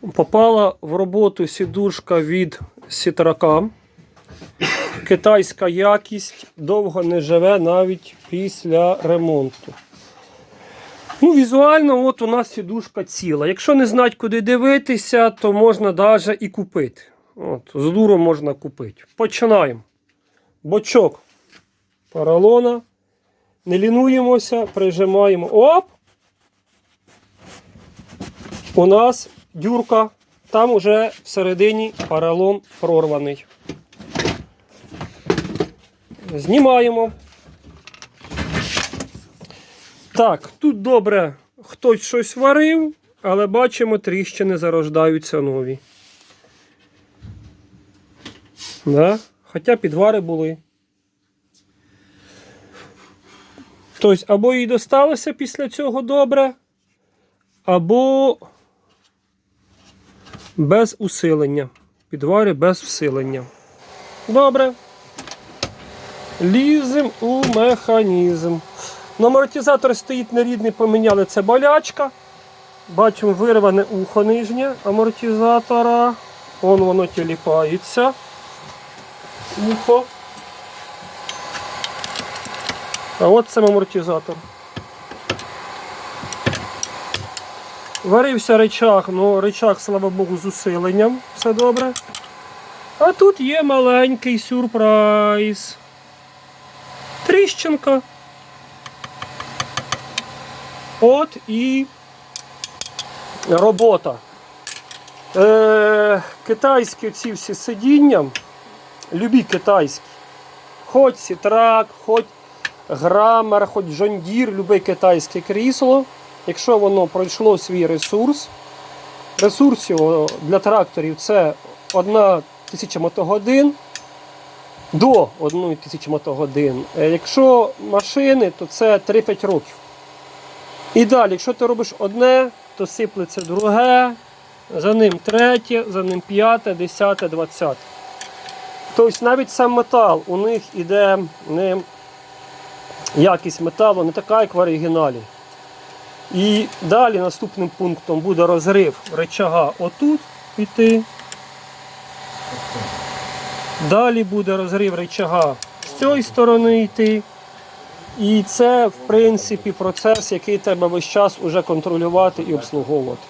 Попала в роботу сідушка від сітрака. Китайська якість довго не живе навіть після ремонту. Ну, візуально, от у нас сідушка ціла. Якщо не знати, куди дивитися, то можна навіть і купити. От, з дуру можна купити. Починаємо. Бочок поролона. Не лінуємося, прижимаємо. Оп! У нас дюрка, там уже всередині поролон прорваний. Знімаємо. Так, тут добре хтось щось варив, але бачимо, тріщини зарождаються нові. Да? Хоча підвари були. Тобто, або їй досталося після цього добре, або без усилення. Підвари без всилення. Добре. Лізем у механізм. На амортизатор стоїть нерідний, поміняли це болячка. Бачимо вирване ухо нижнє амортизатора. Вон воно тіліпається. Ухо. А от сам амортизатор. Варився речах, ну речах, слава Богу, з усиленням. Все добре. А тут є маленький сюрприз. Тріщинка. От і робота. Е, китайські ці всі сидіння, любі китайські. Хоч сітрак, хоч грамер, хоч жондір, любе китайське крісло. Якщо воно пройшло свій ресурс, ресурс його для тракторів це 1 тисяча мотогодин до 1 тисячі мотогодин. Е, Якщо машини, то це 3-5 років. І далі, якщо ти робиш одне, то сиплеться друге, за ним третє, за ним п'яте, десяте, двадцяте. Тобто навіть сам метал у них іде не якість металу, не така, як в оригіналі. І далі наступним пунктом буде розрив речага отут піти. Далі буде розрив речага з цієї сторони йти. І це, в принципі, процес, який треба весь час уже контролювати і обслуговувати.